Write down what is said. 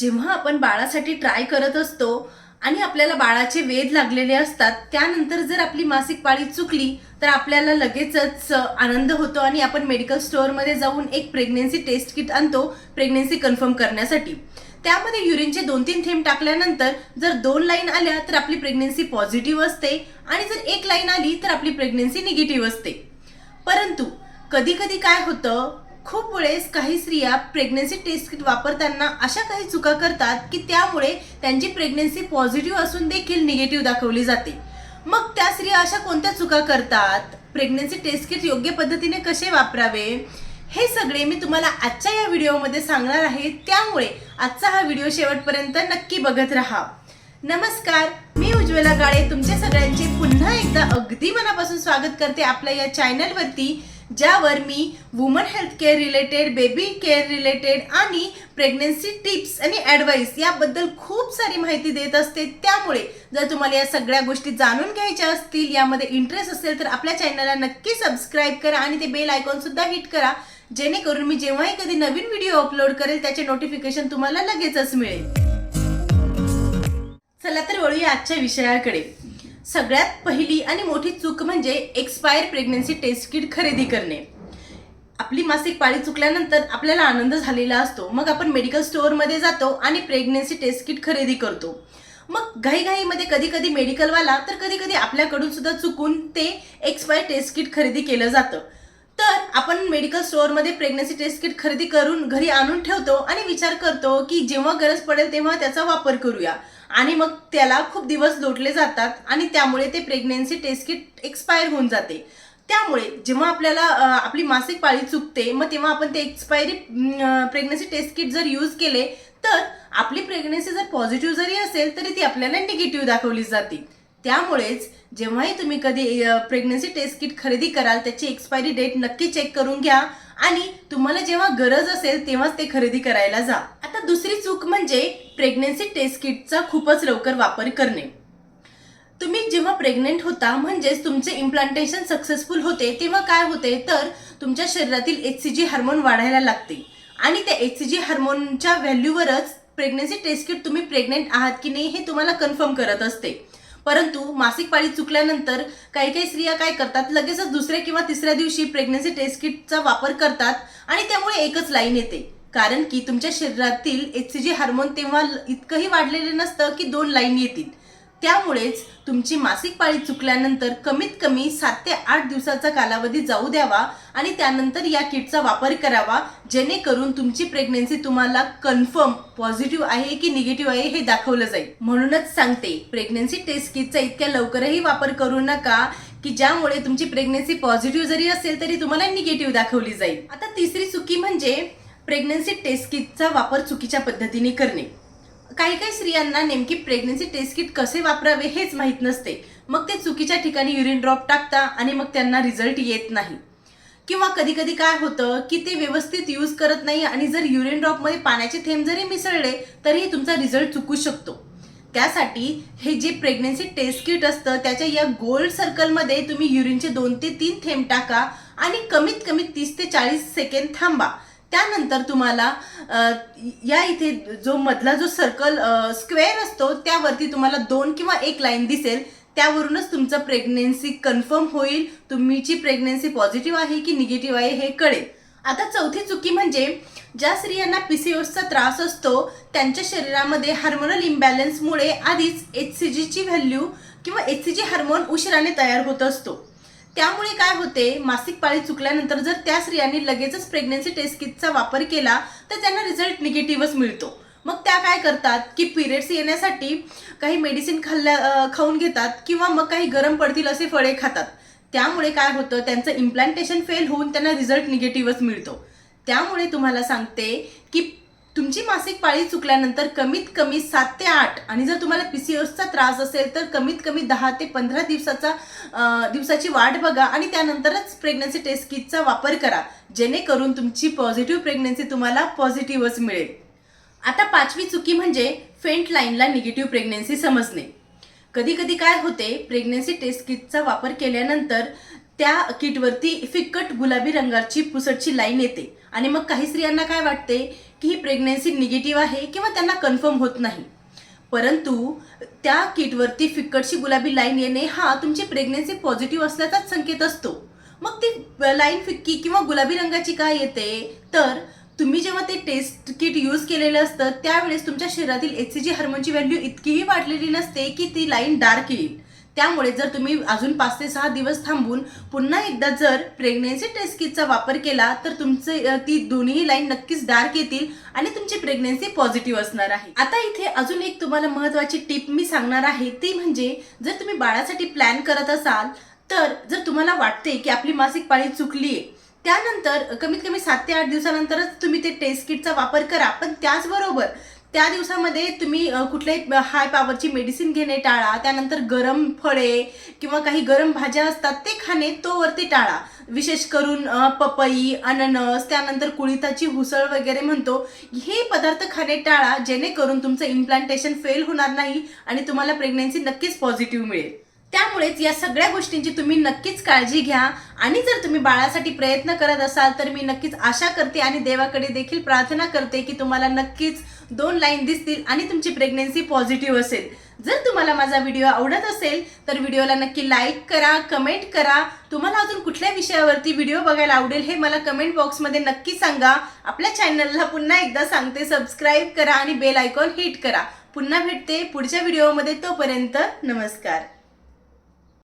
जेव्हा आपण बाळासाठी ट्राय करत असतो आणि आपल्याला बाळाचे वेध लागलेले असतात त्यानंतर जर आपली मासिक पाळी चुकली तर आपल्याला लगेचच आनंद होतो आणि आपण मेडिकल स्टोअरमध्ये जाऊन एक प्रेग्नेन्सी टेस्ट किट आणतो प्रेग्नेन्सी कन्फर्म करण्यासाठी. त्यामध्ये युरिनचे दोन तीन थेंब टाकल्यानंतर जर दोन लाईन आल्या तर आपली प्रेग्नेन्सी पॉझिटिव्ह असते आणि जर एक लाईन आली तर आपली प्रेग्नेन्सी निगेटिव्ह असते. परंतु कधी कधी काय होतं खूप वेळेस काही स्त्रिया प्रेग्नन्सी टेस्ट किट वापरताना अशा काही चुका करतात की त्यामुळे त्यांची प्रेग्नन्सी पॉझिटिव्ह असून देखील निगेटिव्ह दाखवली जाते. मग त्या स्त्रिया अशा कोणत्या चुका करतात? प्रेग्नन्सी टेस्ट किट योग्य पद्धतीने कसे वापरावे? हे सगळे मी तुम्हाला आजच्या या व्हिडिओमध्ये सांगणार आहे. त्यामुळे आजचा हा व्हिडिओ शेवटपर्यंत नक्की बघत राहा. नमस्कार मी उज्ज्वला गाळे तुमच्या सगळ्यांचे पुन्हा एकदा अगदी मनापासून स्वागत करते आपल्या या चॅनलवरती ज्यावर मी woman health care related baby care related आणि प्रेग्नन्सी टिप्स आणि ॲडवाईस याबद्दल खूप सारी माहिती देत असते. त्यामुळे जर तुम्हाला या सगळ्या गोष्टी जाणून घ्यायच्या असतील यामध्ये इंटरेस्ट असेल तर आपल्या चॅनलला नक्की सबस्क्राईब करा आणि ते बेल आयकॉनसुद्धा हिट करा. जेणेकरून मी जेव्हाही कधी नवीन व्हिडिओ अपलोड करेल त्याचे नोटिफिकेशन तुम्हाला लगेचच मिळेल. चला तर वळूया आजच्या विषयाकडे. सगळ्यात पहिली आणि मोठी चूक म्हणजे एक्सपायर प्रेग्नन्सी टेस्ट किट खरेदी करणे. आपली मासिक पाळी चुकल्यानंतर आपल्याला आनंद झालेला असतो. मग आपण मेडिकल स्टोअरमध्ये जातो आणि प्रेग्नन्सी टेस्ट किट खरेदी करतो. मग घाईघाईमध्ये कधी कधी मेडिकलवाला तर कधी कधी आपल्याकडून सुद्धा चुकून ते एक्सपायर टेस्ट किट खरेदी केलं जातं. तर आपण मेडिकल स्टोअरमध्ये प्रेग्नन्सी टेस्ट किट खरेदी करून घरी आणून ठेवतो आणि विचार करतो की जेव्हा गरज पडेल तेव्हा त्याचा वापर करूया. आणि मग त्याला खूप दिवस लोटले जातात आणि त्यामुळे ते प्रेग्नन्सी टेस्ट किट एक्सपायर होऊन जाते. त्यामुळे जेव्हा आपल्याला आपली मासिक पाळी चुकते मग तेव्हा आपण ते एक्सपायरी प्रेग्नन्सी टेस्ट किट जर यूज केले तर आपली प्रेग्नन्सी जर पॉझिटिव्ह जरी असेल तरी ती आपल्याला निगेटिव्ह दाखवली जाते. त्यामुळेच जेव्हाही तुम्ही कधी प्रेग्नन्सी टेस्ट किट खरेदी कराल त्याची एक्सपायरी डेट नक्की चेक करून घ्या आणि तुम्हाला जेव्हा गरज असेल तेव्हाच ते खरेदी करायला जा. आता दुसरी चूक म्हणजे प्रेग्नन्सी टेस्ट किटचा खूपच लवकर वापर करणे. तुम्ही जेव्हा प्रेग्नेंट होता म्हणजेच तुमचे इम्प्लांटेशन सक्सेसफुल होते तेव्हा काय होते? तर तुमच्या शरीरातील एच सी जी हार्मोन वाढायला लागते. आणि त्या एच सी जी हार्मोनच्या व्हॅल्यूवरच प्रेग्नन्सी टेस्ट किट तुम्ही प्रेग्नेंट आहात की नाही हे तुम्हाला कन्फर्म करत असते. परंतु मासिक पाळी चुकल्यानंतर काही काही स्त्रिया काय करतात? लगेचच दुसऱ्या किंवा तिसऱ्या दिवशी प्रेग्नन्सी टेस्ट किटचा वापर करतात आणि त्यामुळे एकच लाईन येते. कारण की तुमच्या शरीरातील एच सी जी हार्मोन तेव्हा इतकंही वाढलेलं नसतं की दोन लाईन येतील. त्यामुळेच तुमची मासिक पाळी चुकल्यानंतर कमीत कमी सात ते आठ दिवसाचा कालावधी जाऊ द्यावा आणि त्यानंतर या किटचा वापर करावा जेणेकरून तुमची प्रेग्नेन्सी तुम्हाला कन्फर्म पॉझिटिव्ह आहे की निगेटिव्ह आहे हे दाखवलं जाईल. म्हणूनच सांगते प्रेग्नेन्सी टेस्ट किटचा इतक्या लवकरही वापर करू नका की ज्यामुळे तुमची प्रेग्नेन्सी पॉझिटिव्ह जरी असेल तरी तुम्हाला निगेटिव्ह दाखवली जाईल. आता तिसरी चुकी म्हणजे प्रेग्नेन्सी टेस्ट किटचा वापर चुकीच्या पद्धतीने करणे. काही काही स्त्रियांना नेमकी प्रेग्नन्सी टेस्ट किट कसे वापरावे हेच माहीत नसते. मग ते चुकीच्या ठिकाणी युरिन ड्रॉप टाकता आणि मग त्यांना रिझल्ट येत नाही. किंवा कधी कधी काय होतं की ते व्यवस्थित यूज करत नाही आणि जर युरिन ड्रॉपमध्ये पाण्याचे थेंब जरी मिसळले तरीही तुमचा रिझल्ट चुकू शकतो. त्यासाठी हे जे प्रेग्नन्सी टेस्ट किट असतं त्याच्या या गोल्ड सर्कलमध्ये तुम्ही युरिनचे दोन ते तीन थेंब टाका आणि कमीत कमी तीस ते चाळीस सेकंड थांबा. त्यानंतर तुम्हाला या इथे जो मधला जो सर्कल स्क्वेअर असतो त्यावरती तुम्हाला दोन किंवा एक लाईन दिसेल. त्यावरूनच तुमचं प्रेग्नेन्सी कन्फर्म होईल. तुमची प्रेग्नेन्सी पॉझिटिव्ह आहे की निगेटिव्ह आहे हे कळेल. आता चौथी चुकी म्हणजे ज्या स्त्रियांना पीसीओसचा त्रास असतो त्यांच्या शरीरामध्ये हार्मोनल इम्बॅलन्समुळे आधीच एच सी जीची व्हॅल्यू किंवा एच सी जी हार्मोन उशिराने तयार होत असतो. त्यामुळे काय होते मासिक पाळी चुकल्यानंतर जर त्या स्त्रियांनी लगेचच प्रेग्नन्सी टेस्ट किटचा वापर केला तर त्यांना रिझल्ट निगेटिव्हच मिळतो. मग त्या काय करतात की पिरियड्स येण्यासाठी काही मेडिसिन खाल्ल्या खाऊन घेतात किंवा मग काही गरम पडतील असे फळे खातात. त्यामुळे काय होतं त्यांचं इम्प्लांटेशन फेल होऊन त्यांना रिझल्ट निगेटिव्हच मिळतो. त्यामुळे तुम्हाला सांगते की तुमची मासिक पाळी चुकल्यानंतर कमीत कमी सात ते आठ आणि जर तुम्हाला पी सी ओसचा त्रास असेल तर कमीत कमी दहा ते पंधरा दिवसाचा दिवसाची वाट बघा आणि त्यानंतरच प्रेग्नन्सी टेस्ट किटचा वापर करा जेणेकरून तुमची पॉझिटिव्ह प्रेग्नन्सी तुम्हाला पॉझिटिव्हच मिळेल. आता पाचवी चुकी म्हणजे फेंट लाईनला निगेटिव्ह प्रेग्नन्सी समजणे. कधी कधी काय होते प्रेग्नन्सी टेस्ट किटचा वापर केल्यानंतर त्या किटवरती फिक्कट गुलाबी रंगाची पुसटची लाईन येते. आणि मग काही स्त्रियांना काय वाटते? की ही प्रेग्नेन्सी निगेटिव्ह आहे किंवा त्यांना कन्फर्म होत नाही. परंतु त्या किटवरती फिक्कटची गुलाबी लाईन येणे हा तुमची प्रेग्नेन्सी पॉझिटिव्ह असल्याचाच संकेत असतो. मग ती लाईन फिक्की किंवा गुलाबी रंगाची काय येते? तर तुम्ही जेव्हा ते टेस्ट किट यूज केलेलं असतं त्यावेळेस तुमच्या शरीरातील एच सी जी हार्मोनची व्हॅल्यू इतकीही वाढलेली नसते की ती लाईन डार्क येईल. त्यामुळे जर तुम्ही अजून पाच ते सहा दिवस थांबून पुन्हा एकदा जर प्रेग्नेन्सी टेस्ट किटचा वापर केला तर तुमचे ती दोन्ही लाईन नक्कीच डार्क येतील आणि तुमची प्रेग्नेन्सी पॉझिटिव्ह असणार आहे. आता इथे अजून एक तुम्हाला महत्वाची टिप मी सांगणार आहे. ती म्हणजे जर तुम्ही बाळासाठी प्लॅन करत असाल तर जर तुम्हाला वाटते की आपली मासिक पाळी चुकली आहे त्यानंतर कमीत कमी सात ते आठ दिवसानंतरच तुम्ही ते टेस्ट किटचा वापर करा. पण त्याचबरोबर त्या दिवसामध्ये तुम्ही कुठल्याही हाय पॉवरची मेडिसिन घेणे टाळा त्यानंतर गरम फळे किंवा काही गरम भाज्या असतात ते खाणे तोवरती टाळा. विशेष करून पपई अननस त्यानंतर कुळिताची हुसळ वगैरे म्हणतो हे पदार्थ खाणे टाळा जेणेकरून तुमचं इम्प्लांटेशन फेल होणार नाही आणि तुम्हाला प्रेग्नेन्सी नक्कीच पॉझिटिव्ह मिळेल. त्यामुळेच या सगळ्या गोष्टींची तुम्ही नक्कीच काळजी घ्या. आणि जर तुम्ही बाळासाठी प्रयत्न करत असाल तर मी नक्कीच आशा करते आणि देवाकडे देखील प्रार्थना करते की तुम्हाला नक्कीच दोन लाईन दिसतील आणि तुमची प्रेग्नेन्सी पॉझिटिव्ह असेल. जर तुम्हाला माझा व्हिडिओ आवडत असेल तर व्हिडिओला नक्की लाईक करा कमेंट करा. तुम्हाला अजून कुठल्या विषयावरती व्हिडिओ बघायला आवडेल हे मला कमेंट बॉक्समध्ये नक्की सांगा. आपल्या चॅनलला पुन्हा एकदा सांगते सबस्क्राईब करा आणि बेल आयकॉन हिट करा. पुन्हा भेटते पुढच्या व्हिडिओमध्ये तोपर्यंत नमस्कार.